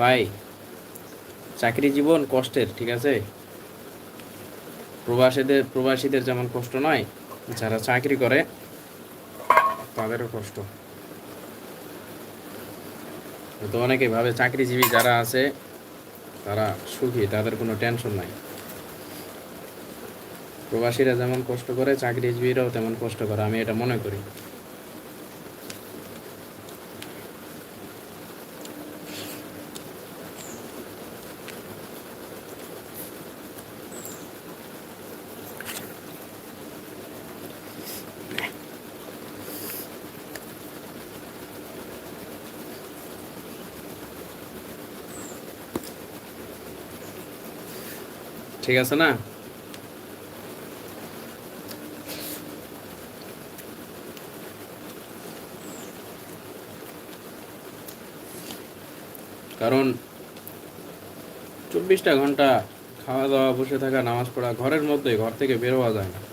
ভাই, চাকরি জীবন কষ্টের, ঠিক আছে? প্রবাসীদের প্রবাসীদের যেমন কষ্ট নয়, যারা চাকরি করে, তাদেরও কষ্ট। তো অনেকে ভাবে চাকরিজীবী যারা আছে, তারা সুখী, তাদের কোনো টেনশন নাই। প্রবাসীরা যেমন কষ্ট করে, চাকরিজীবীরাও তেমন কষ্ট করে, আমি এটা মনে করি। ঠিক আছে না? কারণ চব্বিশটা ঘণ্টা খাওয়া দাওয়া, বসে থাকা, নামাজ পড়া ঘরের মধ্যে, ঘর থেকে বেরোয়া যায় না।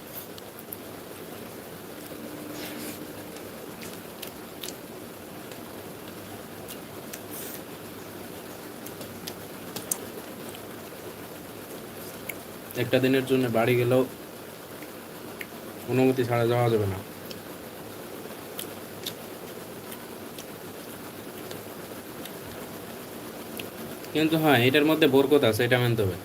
একটা দিনের জন্য বাড়ি গেলেও অনুমতি ছাড়া যাওয়া যাবে না। কিন্তু হ্যাঁ এটার মধ্যে বরকত আছে, এটা মানতে হবে।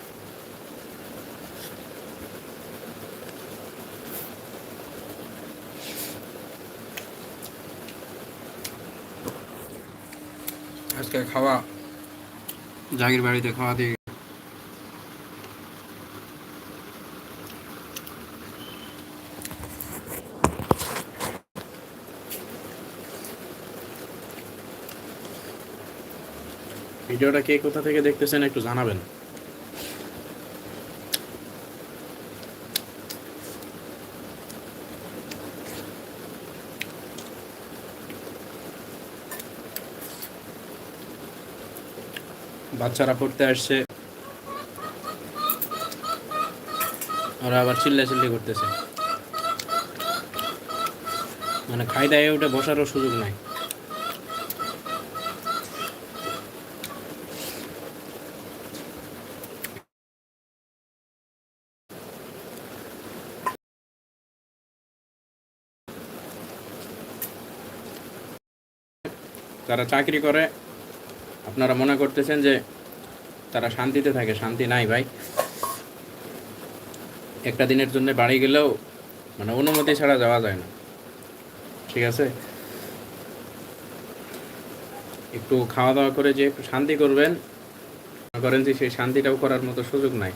আজকে খাওয়া, জাগির বাড়িতে খাওয়া দিয়ে ভিডিওটা কে কোথা থেকে দেখতেছেন একটু জানাবেন। বাচ্চারা পড়তে আসছে। ওরা আবার চিল্লা চিল্লি করতেছে। মানে খাই দায়ে উঠে বসারও সুযোগ নাই। যারা চাকরি করে, আপনারা মনে করতেছেন যে তারা শান্তিতে থাকে, শান্তি নাই ভাই। একটা দিনের জন্য বাড়ি গেলেও মানে অনুমতি ছাড়া যাওয়া যায় না। ঠিক আছে? একটু খাওয়া দাওয়া করে যে শান্তি করবেন, মনে করেন যে সেই শান্তিটাও করার মতো সুযোগ নাই।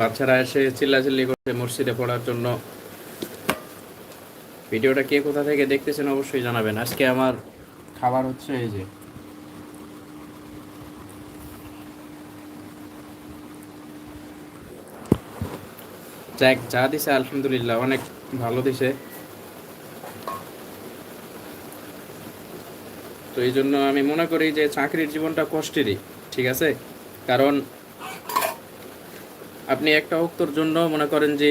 বাচ্চারা এসে চিল্লাচিল্লি করছে মসজিদে পড়ার জন্য। ভিডিওটা কে কোথা থেকে দেখতেছেন অবশ্যই জানাবেন। আজকে আমার খাবার হচ্ছে এই যে। যা দিছে আলহামদুলিল্লাহ, অনেক ভালো দিছে। তো এই জন্য আমি মনে করি যে চাকরির জীবনটা কষ্টেরই, ঠিক আছে? কারণ আপনি একটা অক্তর জন্য মনে করেন যে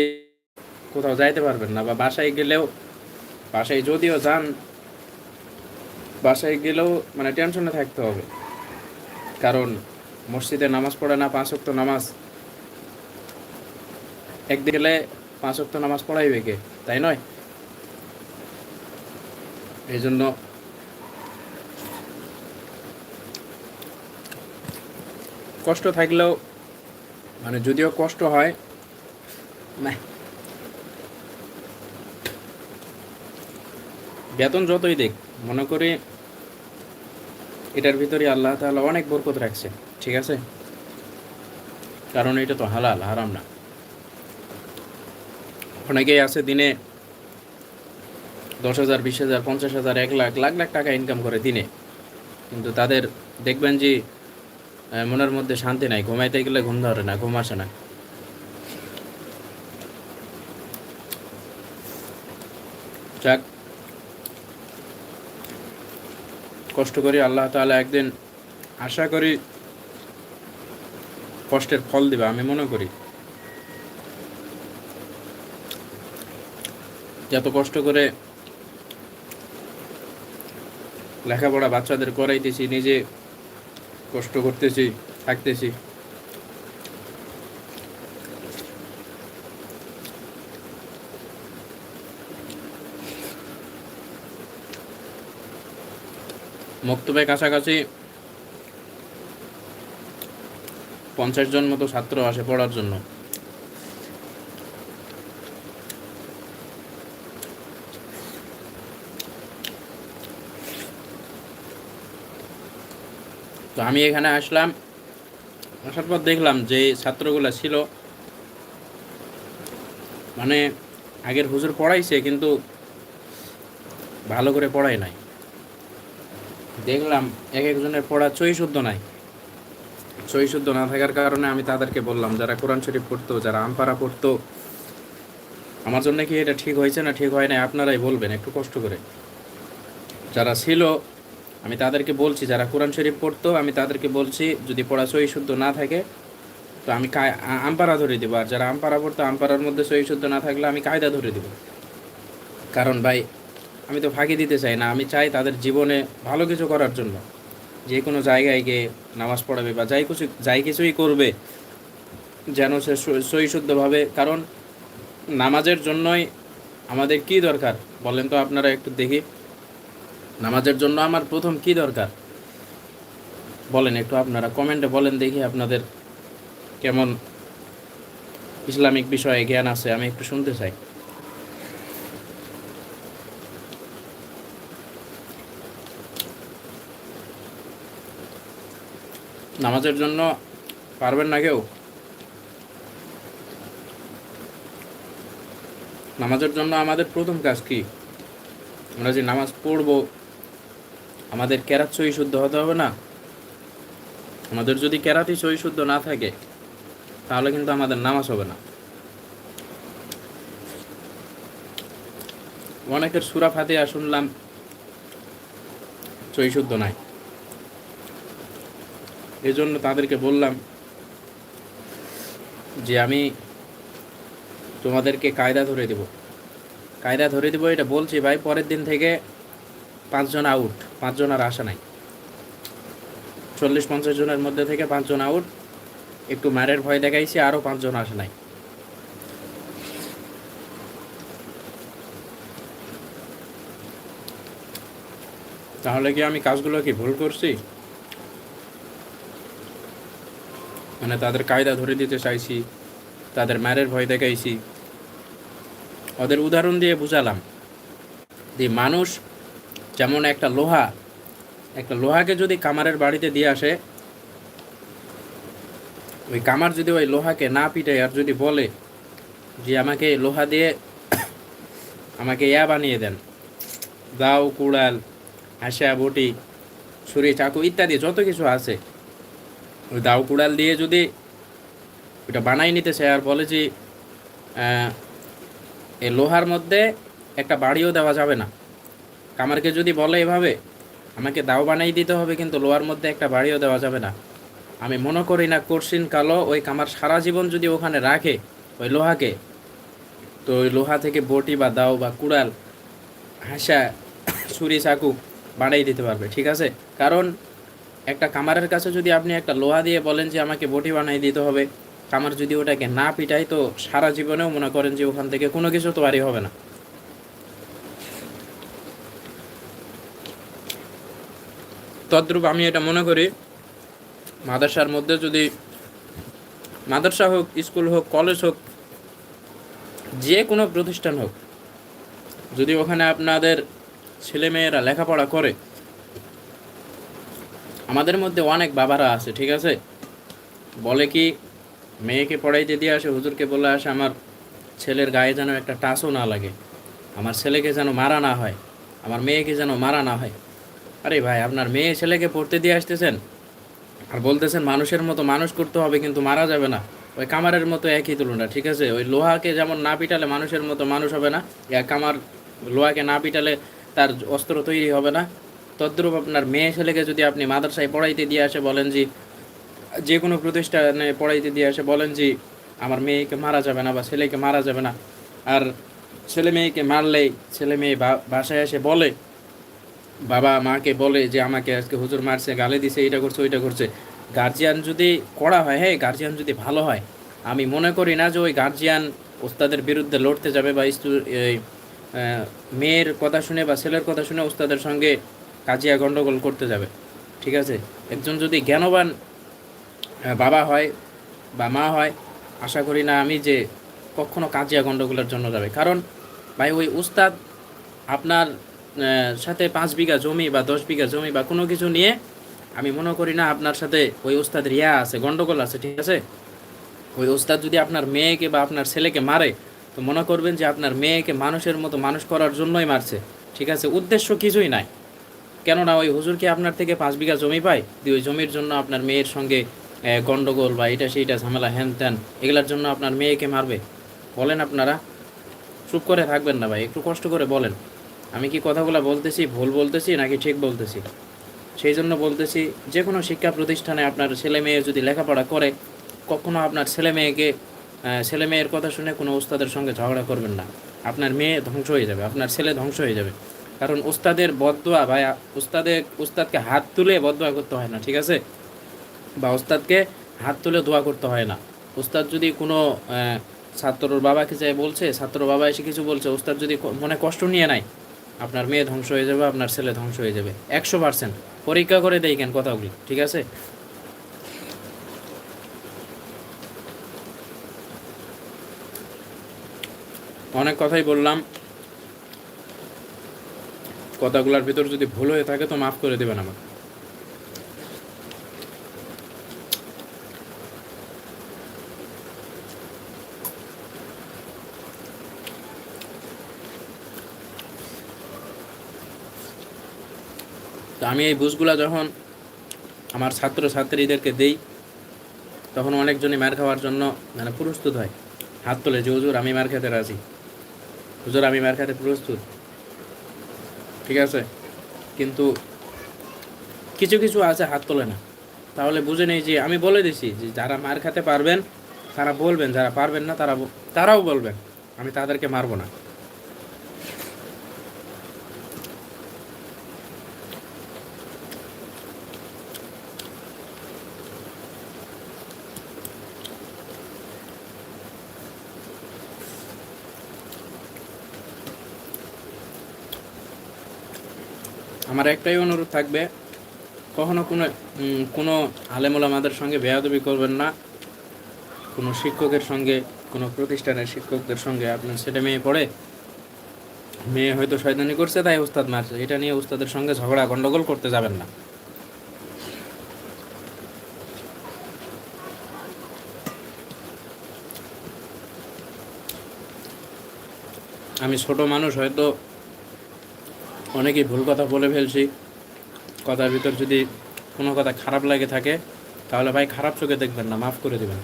কোথাও যাইতে পারবেন না বা বাসায় গেলেও, বাসায় যদিও যান বাসায় গেলেও মানে টেনশনে থাকতে হবে। কারণ মসজিদে নামাজ পড়ে না, পাঁচ ওয়াক্ত নামাজ। একদিন গেলে পাঁচ ওয়াক্ত নামাজ পড়াইবে কে? তাই নয়? এই জন্য কষ্ট থাকলেও মানে যদিও কষ্ট হয় না বেতন যতই দেখ মনে করি এটার ভিতরে আল্লাহ তাআলা অনেক বরকত রাখছে, ঠিক আছে? কারণ এটা তো হালাল, হারাম না। অনেকেই আছে দিনে দশ হাজার, বিশ হাজার, পঞ্চাশ হাজার, এক লাখ লাখ লাখ টাকা ইনকাম করে দিনে। কিন্তু তাদের দেখবেন যে মনের মধ্যে শান্তি নাই, ঘুমাইতে গেলে ঘুম ধরে না, ঘুম আসে না। যাক কষ্ট করি, আল্লাহ তালা একদিন আশা করি কষ্টের ফল দিবে, আমি মনে করি। যত কষ্ট করে লেখাপড়া বাচ্চাদের করাইতেছি, নিজে কষ্ট করতেছি, থাকতেছি মক্তবে কাছাকাছি পঞ্চাশ জন মতো ছাত্র আসে পড়ার জন্য। তো আমি এখানে আসলাম, আসার পর দেখলাম যে ছাত্রগুলো ছিল মানে আগের হুজুর পড়াইছে কিন্তু ভালো করে পড়াই নাই। দেখলাম এক একজনের পড়া চই শুদ্ধ নাই। চই শুদ্ধ না থাকার কারণে আমি তাদেরকে বললাম, যারা কোরআন শরীফ পড়তো, যারা আমপারা পড়তো, আমার জন্য কি এটা ঠিক হয়েছে না ঠিক হয় না আপনারাই বলবেন একটু কষ্ট করে। যারা ছিল, আমি তাদেরকে বলছি, যারা কোরআন শরীফ পড়তো, আমি তাদেরকে বলছি, যদি পড়া সহি শুদ্ধ না থাকে, তো আমি আমপারা ধরে দেবো। আর যারা আমপারা পড়তো আমপারার মধ্যে সহি শুদ্ধ না থাকলে আমি কায়দা ধরে দেবো। কারণ ভাই আমি তো ফাঁকি দিতে চাই না। আমি চাই তাদের জীবনে ভালো কিছু করার জন্য। যে কোনো জায়গায় গিয়ে নামাজ পড়াবে বা যাই কিছু যাই কিছুই করবে, যেন সে স- সহি শুদ্ধভাবে কারণ নামাজের জন্যই আমাদের কি দরকার? বলেন তো আপনারা একটু দেখি। নামাজের জন্য আমার প্রথম কি দরকার? বলেন একটু আপনারা কমেন্টে বলেন দেখি আপনাদের কেমন ইসলামিক বিষয়ে জ্ঞান আছে, আমি একটু শুনতে চাই। নামাজের জন্য পারবেন না কেউ? নামাজের জন্য আমাদের প্রথম কাজ কি? আমরা যে নামাজ পড়ব, আমাদের কেরাত সহি শুদ্ধ হতে হবে না? আমাদের যদি কেরাতি সহি শুদ্ধ না থাকে, তাহলে কিন্তু আমাদের নামাজ হবে না। অনেকের সুরা ফাতিহা শুনলাম, সহি শুদ্ধ নাই। এই জন্য তাদেরকে বললাম যে আমি তোমাদেরকে কায়দা ধরে দেব। কায়দা ধরে দেবো এটা বলছি ভাই, পরের দিন থেকে পাঁচজন আউট পাঁচজন আর আসা নাই। চল্লিশ পঞ্চাশ জনের মধ্যে থেকে পাঁচজন আউট একটু মারের ভয় দেখাইছি আরও পাঁচজন আসে নাই। তাহলে কি আমি কাজগুলো কি ভুল করছি? মানে তাদের কায়দা ধরে দিতে চাইছি, তাদের মারের ভয় দেখাইছি। ওদের উদাহরণ দিয়ে বুঝালাম যে মানুষ যেমন একটা লোহা, একটা লোহাকে যদি কামারের বাড়িতে দিয়ে আসে, ওই কামার যদি ওই লোহাকে না পিটায় আর যদি বলে যে আমাকে লোহা দিয়ে আমাকে ইয়া বানিয়ে দেন, দাও, কুড়াল, হাসা, বটি, ছুরি, চাকু ইত্যাদি যত কিছু আছে ওই দাউ কুড়াল দিয়ে যদি ওটা বানাই নিতে আর বলে যে এই লোহার মধ্যে একটা বাড়িও দেওয়া যাবে না। কামারকে যদি বলে এভাবে, আমাকে দাও বানাই দিতে হবে, কিন্তু লোহার মধ্যে একটা বাড়িও দেওয়া যাবে না। আমি মনে করি না, কোর্সিন কালো, ওই কামার সারা জীবন যদি ওখানে রাখে, ওই লোহাকে, তো ওই লোহা থেকে বটি বা দাও বা কুড়াল, হাসা, ছুরি, চাকু বানাই দিতে পারবে, ঠিক আছে? কারণ একটা কামারের কাছে যদি আপনি একটা লোহা দিয়ে বলেন যে আমাকে বটি বানাই দিতে হবে কামার যদি ওটাকে না পিটায় তো সারা জীবনেও মনে করেন যে ওখান থেকে কোনো কিছু তো বাড়ি হবে না। তদ্রূপ আমি এটা মনে করি, মাদ্রাসার মধ্যে যদি মাদ্রাসা হোক, স্কুল হোক, কলেজ হোক, যে কোনো প্রতিষ্ঠান হোক, যদি ওখানে আপনাদের ছেলেমেয়েরা লেখাপড়া করে আমাদের মধ্যে অনেক বাবারা আছে, ঠিক আছে? বলে কি, মেয়েকে পড়াইতে দিয়ে আসে, হুজুরকে বলে আসে, আমার ছেলের গায়ে যেন একটা টাচও না লাগে, আমার ছেলেকে যেন মারা না হয়, আমার মেয়েকে যেন মারা না হয়। আরে ভাই, আপনার মেয়ে ছেলেকে পড়তে দিয়ে আসতেছেন? আর বলতেছেন, মানুষের মতো মানুষ করতে হবে, কিন্তু মারা যাবে না। ওই কামারের মতো একই তুলনা, ঠিক আছে? ওই লোহাকে যেমন না পিটালে মানুষের মতো মানুষ হবে না কামার লোহাকে না পিটালে তার অস্ত্র তৈরি হবে না। তদ্রূপ আপনার মেয়ে ছেলেকে যদি আপনি মাদ্রাসায় পড়াইতে দিয়ে আসে, বলেন যে যে কোনো প্রতিষ্ঠানে পড়াইতে দিয়ে আসে, বলেন যে আমার মেয়েকে মারা যাবে না বা ছেলেকে মারা যাবে না। আর ছেলে মেয়েকে মারলেই ছেলে মেয়ে বাসায় এসে বলে, বাবা মাকে বলে যে আমাকে আজকে হুজুর মারছে, গালে দিছে এটা করছে, ওইটা করছে। গার্জিয়ান যদি কড়া হয় হ্যাঁ গার্জিয়ান যদি ভালো হয়, আমি মনে করি না যে ওই গার্জিয়ান ওস্তাদের বিরুদ্ধে লড়তে যাবে বা মেয়ের কথা শুনে বা ছেলের কথা শুনে ওস্তাদের সঙ্গে কাজিয়া গণ্ডগোল করতে যাবে, ঠিক আছে? একজন যদি জ্ঞানবান বাবা হয় বা মা হয়, আশা করি না আমি যে কখনো কাজিয়া গণ্ডগোলের জন্য যাবে। কারণ, ভাই, ওই উস্তাদ আপনার সাথে পাঁচ বিঘা জমি বা দশ বিঘা জমি বা কোনো কিছু নিয়ে, আমি মনে করি না আপনার সাথে ওই উস্তাদ রিয়া আছে গণ্ডগোল আছে, ঠিক আছে? ওই উস্তাদ যদি আপনার মেয়েকে বা আপনার ছেলেকে মারে, তো মনে করবেন যে আপনার মেয়েকে মানুষের মতো মানুষ করার জন্যই মারছে, ঠিক আছে? উদ্দেশ্য কিছুই নাই। কেননা ওই হুজুর কি আপনার থেকে পাঁচ বিঘা জমি পায় দিয়ে ওই জমির জন্য আপনার মেয়ের সঙ্গে আহ, গন্ডগোল বা এটা সেইটা ঝামেলা হ্যান ত্যান এগুলার জন্য আপনার মেয়েকে মারবে। বলেন আপনারা চুপ করে থাকবেন না ভাই একটু কষ্ট করে বলেন। আমি কি কথাগুলো বলতেছি ভুল বলতেছি নাকি ঠিক বলতেছি? সেই জন্য বলতেছি যে কোনো শিক্ষা প্রতিষ্ঠানে আপনার ছেলে মেয়ে যদি লেখাপড়া করে কখনো আপনার ছেলে মেয়েকে ছেলে মেয়ের কথা শুনে কোনো ওস্তাদের সঙ্গে ঝগড়া করবেন না। আপনার মেয়ে ধ্বংস হয়ে যাবে আপনার ছেলে ধ্বংস হয়ে যাবে। কারণ উস্তাদের বদোয়া ভাই উস্তাদের উস্তাদকে হাত তুলে বদোয়া করতে হয় না, ঠিক আছে? বা উস্তাদকে হাত তুলে দোয়া করতে হয় না। উস্তাদ যদি কোনো ছাত্রর বাবাকে যাই বলছে ছাত্র বাবা এসে কিছু বলছে, উস্তাদ যদি মনে কষ্ট নিয়ে নেয়, আপনার মেয়ে ধ্বংস হয়ে যাবে, আপনার ছেলে ধ্বংস হয়ে যাবে। একশো পার্সেন্ট। পরীক্ষা করে দেই কেন কথাগুলি, ঠিক আছে? অনেক কথাই বললাম। কথাগুলোর ভিতর যদি ভুল হয়ে থাকে তো মাফ করে দেবেন আমাকে। তো আমি এই বুঝগুলা যখন আমার ছাত্র ছাত্রীদেরকে দেই, তখন অনেকজনই মার খাওয়ার জন্য মানে প্রস্তুত হয়। হাত তোলে, যে, হুজুর, আমি মার খেতে রাজি। হুজুর, আমি মার খেতে প্রস্তুত। ঠিক আছে? কিন্তু কিছু কিছু আছে হাত তোলে না। তাহলে বুঝে নেই যে আমি বলে দিছি যে যারা মার খেতে পারবেন, তারা বলবেন, যারা পারবেন না তারা তারাও বলবেন, আমি তাদেরকে মারবো না। আমার একটাই অনুরোধ থাকবে, কখনো কোনো কোনো আলেমুলামাদের সঙ্গে বেয়াদবি করবেন না। কোনো শিক্ষকের সঙ্গে, কোনো প্রতিষ্ঠানের শিক্ষকদের সঙ্গে আপনার ছেলে মেয়ে পড়ে, মেয়ে হয়তো শয়তানি করছে, তাই উস্তাদ মারছে। এটা নিয়ে উস্তাদের সঙ্গে ঝগড়া, গন্ডগোল করতে যাবেন না। আমি ছোট মানুষ, হয়তো অনেকেই ভুল কথা বলে ফেলছি। কথার ভিতর যদি কোনো কথা খারাপ লাগে থাকে, তাহলে ভাই খারাপ চোখে দেখবেন না, মাফ করে দেবেন।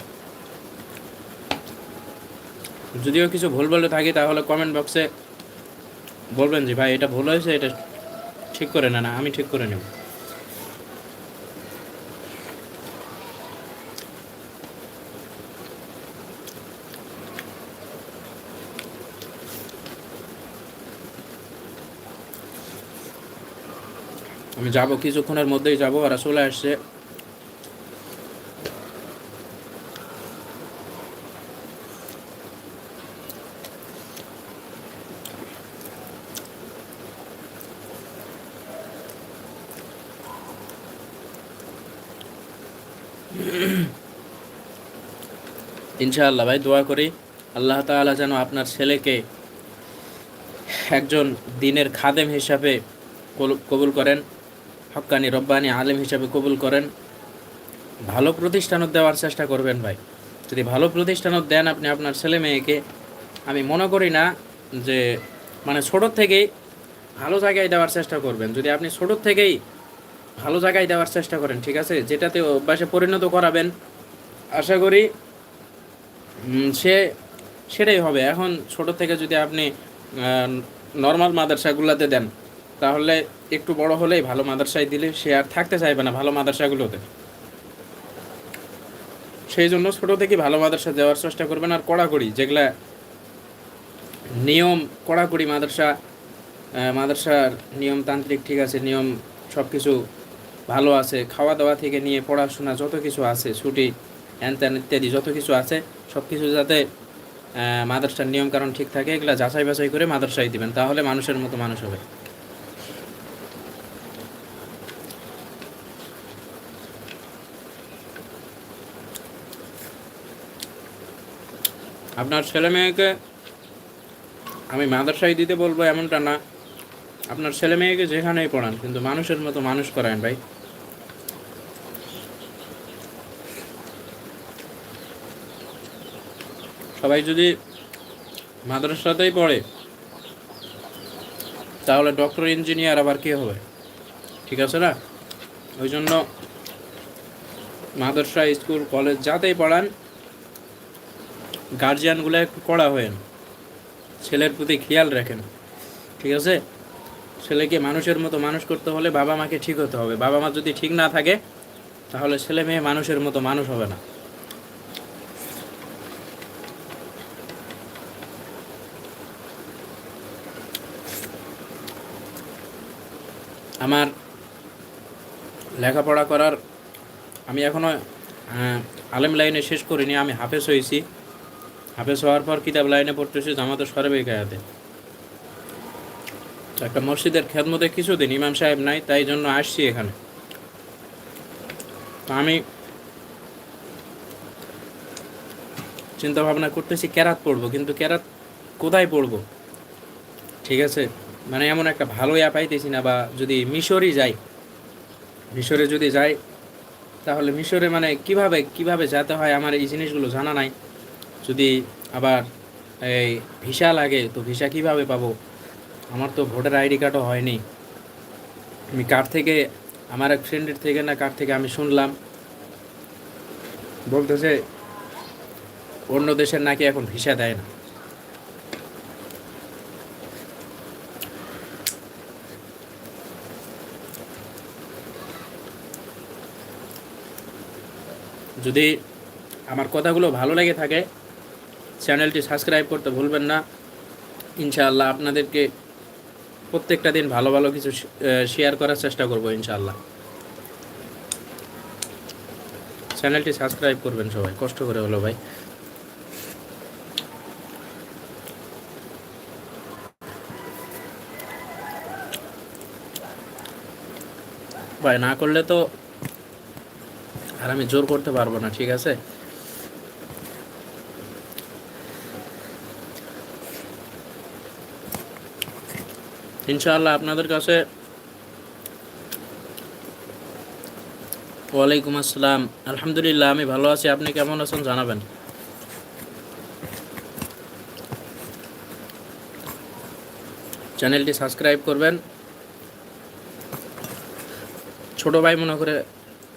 যদিও কিছু ভুল বলে থাকি, তাহলে কমেন্ট বক্সে বলবেন যে, ভাই, এটা ভুল হয়েছে, এটা ঠিক করে না না আমি ঠিক করে নেব। আমি যাব কিছুক্ষণের মধ্যেই যাব ওরা চলে আসছে। ইনশাআল্লাহ ভাই, দোয়া করি আল্লাহ তাআলা যেন আপনার ছেলেকে একজন দিনের খাদেম হিসাবে কবুল করেন। হক্কানি রব্বানি আলেম হিসাবে কবুল করেন। ভালো প্রতিষ্ঠানত দেওয়ার চেষ্টা করবেন ভাই। যদি ভালো প্রতিষ্ঠানত দেন আপনি আপনার ছেলে মেয়েকে, আমি মনে করি না যে মানে ছোটোর থেকেই ভালো জায়গায় দেওয়ার চেষ্টা করবেন। যদি আপনি ছোটোর থেকেই ভালো জায়গায় দেওয়ার চেষ্টা করেন, ঠিক আছে? যেটাতে অভ্যাসে পরিণত করাবেন, আশা করি সে, সেটাই হবে। এখন ছোট থেকে যদি আপনি নর্মাল মাদ্রাসাগুলোতে দেন তাহলে একটু বড় হলেই ভালো মাদ্রাসায় দিলে সে আর থাকতে চাইবে না ভালো মাদ্রাসাগুলোতে। সেই জন্য ছোট থেকে ভালো মাদ্রাসা দেওয়ার চেষ্টা করবেন আর কড়াকড়ি যেগুলা নিয়ম, কড়াকড়ি মাদ্রাসা মাদ্রাসার নিয়মতান্ত্রিক ঠিক আছে, নিয়ম সব কিছু ভালো আছে খাওয়া দাওয়া থেকে নিয়ে পড়াশোনা যত কিছু আছে, ছুটি হ্যান ইত্যাদি যত কিছু আছে সব কিছু যাতে মাদ্রাসার নিয়ম কারণ ঠিক থাকে, এগুলো যাচাই বাছাই করে মাদ্রাসায় দিবেন, তাহলে মানুষের মতো মানুষ হবে। আপনার ছেলে মেয়েকে আমি মাদ্রাসায় দিতে বলব এমনটা না। আপনার ছেলে মেয়েকে যেখানেই পড়ান, কিন্তু মানুষের মতো মানুষ করায়েন ভাই। সবাই যদি মাদ্রাসাতেই পড়ে, তাহলে ডক্টর, ইঞ্জিনিয়ার আবার কে হবে? ঠিক আছে না? ওই জন্য মাদ্রাসা, স্কুল, কলেজ যাতেই পড়ান গার্জিয়ানগুলো একটু কড়া হয়েন। ছেলের প্রতি খেয়াল রাখেন, ঠিক আছে? ছেলেকে মানুষের মতো মানুষ করতে হলে বাবা মাকে ঠিক হতে হবে। বাবা মা যদি ঠিক না থাকে, তাহলে ছেলে মেয়ে মানুষের মতো মানুষ হবে না। আমার লেখাপড়া করার আমি এখনও আলেম লাইনে শেষ করিনি, আমি হাফেজ হয়েছি। হাফেজ হওয়ার পর কিতাব লাইনে পড়তেছি জামাতে সরবে গায়াতে। একটা মসজিদের খেদমতে কিছুদিন ইমাম সাহেব নাই, তাই জন্য আসছি এখানে। আমি চিন্তা ভাবনা করতেছি ক্যারাত পড়ব, কিন্তু ক্যারাত কোথায় পড়ব? ঠিক আছে? মানে এমন একটা ভালো ইয়া পাইতেছি না বা যদি মিশরই যাই, মিশরে যদি যাই, তাহলে মিশরে মানে কীভাবে কীভাবে যেতে হয়? আমার এই জিনিসগুলো জানা নাই। যদি আবার এই ভিসা লাগে, তো ভিসা কীভাবে পাবো? আমার তো ভোটার আইডি কার্ডও হয়নি। আমি কার থেকে, আমার এক ফ্রেন্ডের থেকে না কার থেকে আমি শুনলাম। বলতেছে, অন্য দেশের নাকি এখন ভিসা দেয় না। যদি আমার কথাগুলো ভালো লেগে থাকে চ্যানেলটি সাবস্ক্রাইব করতে ভুলবেন না। ইনশাআল্লাহ আপনাদেরকে প্রত্যেকটা দিন ভালো ভালো কিছু শেয়ার করার চেষ্টা করব ইনশাআল্লাহ। চ্যানেলটি সাবস্ক্রাইব করবেন সবাই, কষ্ট করে হলো ভাই। ভাই, না করলে তো আর আমি জোর করতে পারব না, ঠিক আছে? ইনশাআল্লাহ আপনাদের কাছে ওয়ালাইকুম আসসালাম। আলহামদুলিল্লাহ, আমি ভালো আছি। আপনি কেমন আছেন জানাবেন? চ্যানেলটি সাবস্ক্রাইব করবেন। ছোট ভাই মনে করে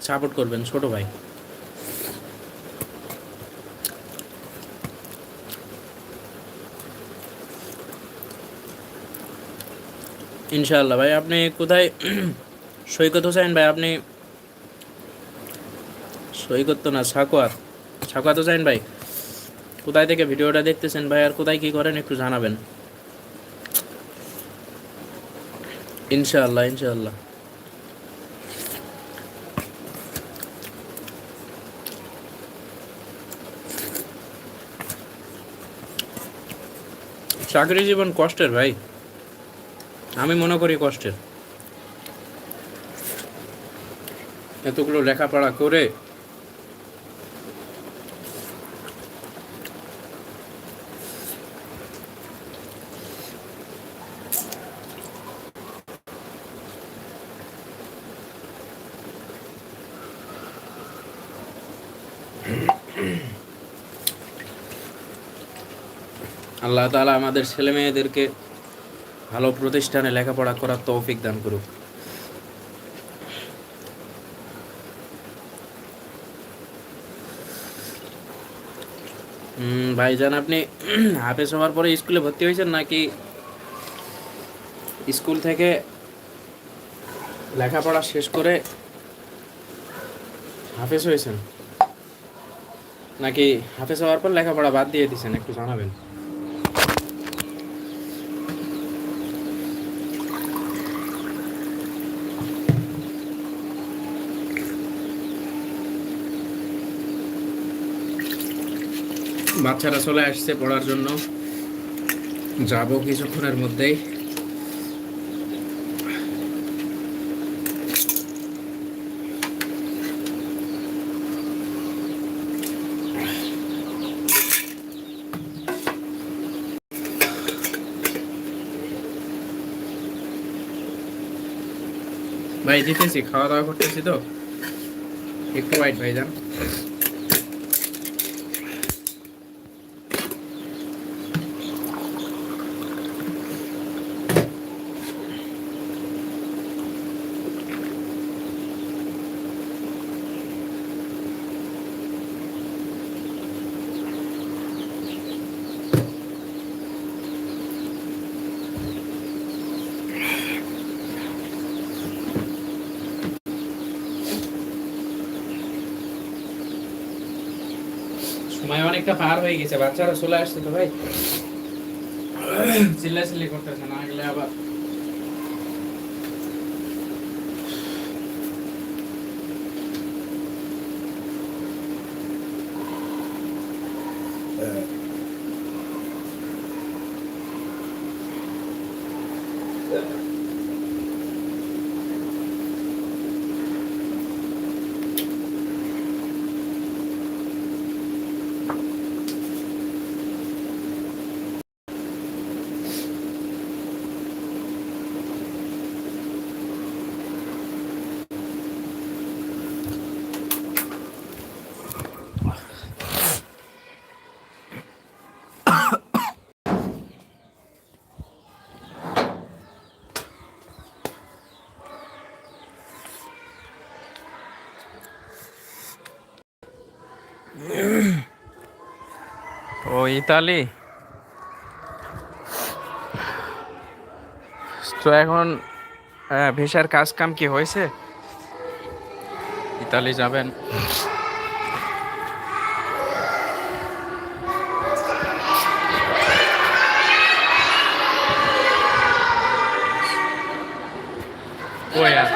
সাপোর্ট করবেন, ছোট ভাই। ইনশাআল্লাহ। ভাই, আপনি কোথায়? সৈকত হোসেন ভাই, আপনি সৈকত তো না সাকুয়াত সাকুয়াত হোসেন ভাই, কোথায় থেকে ভিডিওটা দেখতেছেন ভাই, আর কোথায় কি করেন একটু জানাবেন। ইনশাআল্লাহ ইনশাআল্লাহ। চাকরি জীবন কষ্টের ভাই। আমি মনে করি কষ্টের। এতগুলো লেখাপড়া করে আল্লাহ তাআলা আমাদের ছেলে মেয়েদেরকে ভালো প্রতিষ্ঠানে লেখাপড়া করার তৌফিক দান করুক। ভাইজান, আপনি হাফেজ হওয়ার পরে স্কুলে ভর্তি হয়েছেন নাকি স্কুল থেকে লেখাপড়া শেষ করে হাফেজ হয়েছেন? নাকি হাফেজ হওয়ার পর লেখাপড়া বাদ দিয়ে দিয়েছেন, একটু জানাবেন? বাচ্চারা চলে আসছে পড়ার জন্য। যাব কিছুক্ষণের মধ্যেই। ভাই, দিতেছি খাওয়া দাওয়া করতেছি তো। একটু ওয়াইট ভাই যান সময় অনেকটা পার হয়ে গেছে বাচ্চারা চলে আসছে তো ভাই। চিল্লাচিল্লি করতেছে না গেলে আবার ইতালি। তো এখন হ্যাঁ, ভিসার কাজ কাম কি হয়েছে? ইতালি যাবেন কই আর?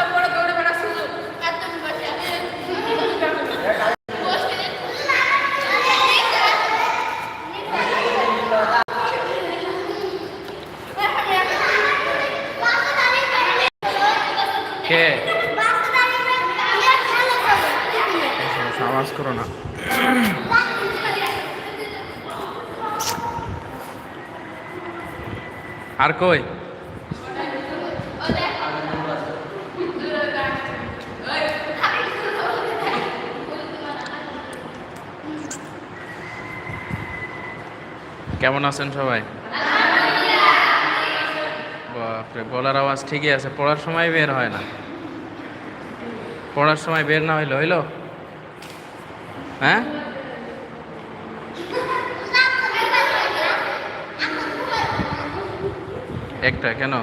কে আওয়াজ করো না। আর কই? কেমন আছেন সবাই? বাপরে আওয়াজ ঠিকই আছে, পড়ার সময় বের হয় না। পড়ার সময় বের না হইল হইল? হ্যাঁ? একটা কেন?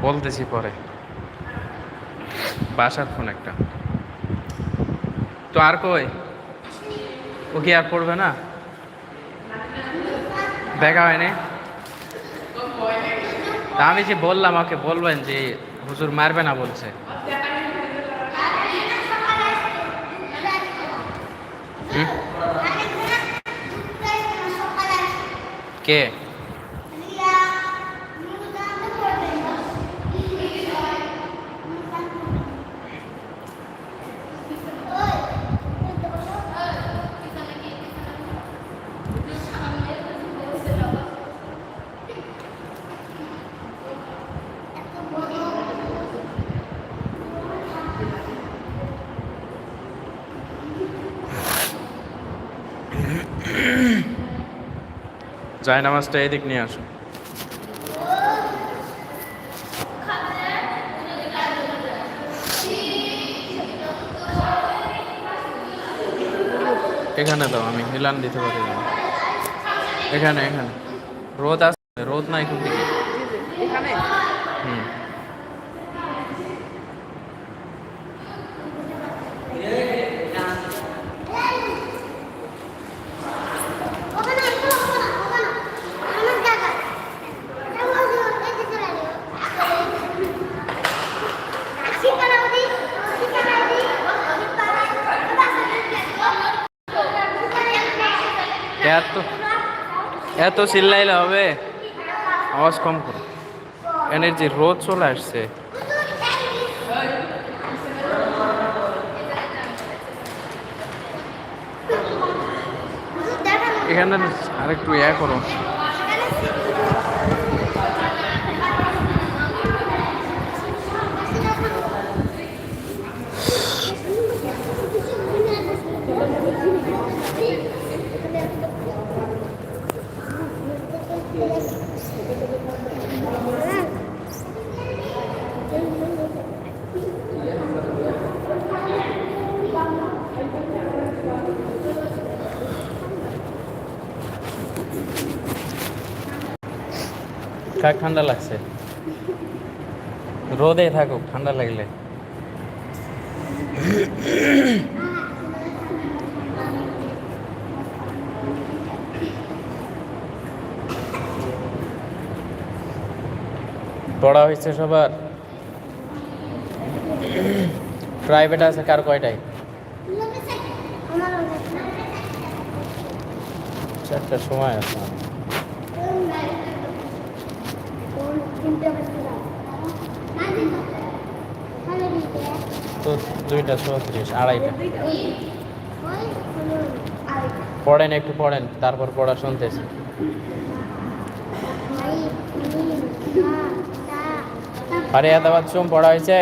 বলতেছি পরে। বাসার ফোন একটা। তো আর কই? ও কি আর পড়বে না? দেখা হয়নি? আমি যে বললাম ওকে বলবেন যে হুজুর মারবে না বলছে। কে যায় নামাজটা এদিক নিয়ে আসো। এখানে দাও, আমি মিলান দিতে পারি। এখানে এখানে। রোদ আছে, রোদ নাই কোন দিকে? এখানে হুম ওখানে একটু ওখানে ওখানে আমার জায়গা এটা ওই এই যে চলে গেল শিকারা ওদি শিকারা ওদি ওদি পারা এত এত চিল্লাইলে হবে। আওয়াজ কম করো। এনার্জি রোদ চলে আসছে। এখানে আরেকটু ইয়া করো। কাক ঠান্ডা লাগছে? রোদে থাকুক, ঠান্ডা লাগলে। পড়া হয়েছে সবার। প্রাইভেট আছে কার কয়টায়? চারটার সময় আছে। তো দুইটা চৌত্রিশ, আড়াইটা। পড়েন, একটু পড়েন, তারপর পড়া শুনতেছি। আরে এত চুম পড়া হয়েছে?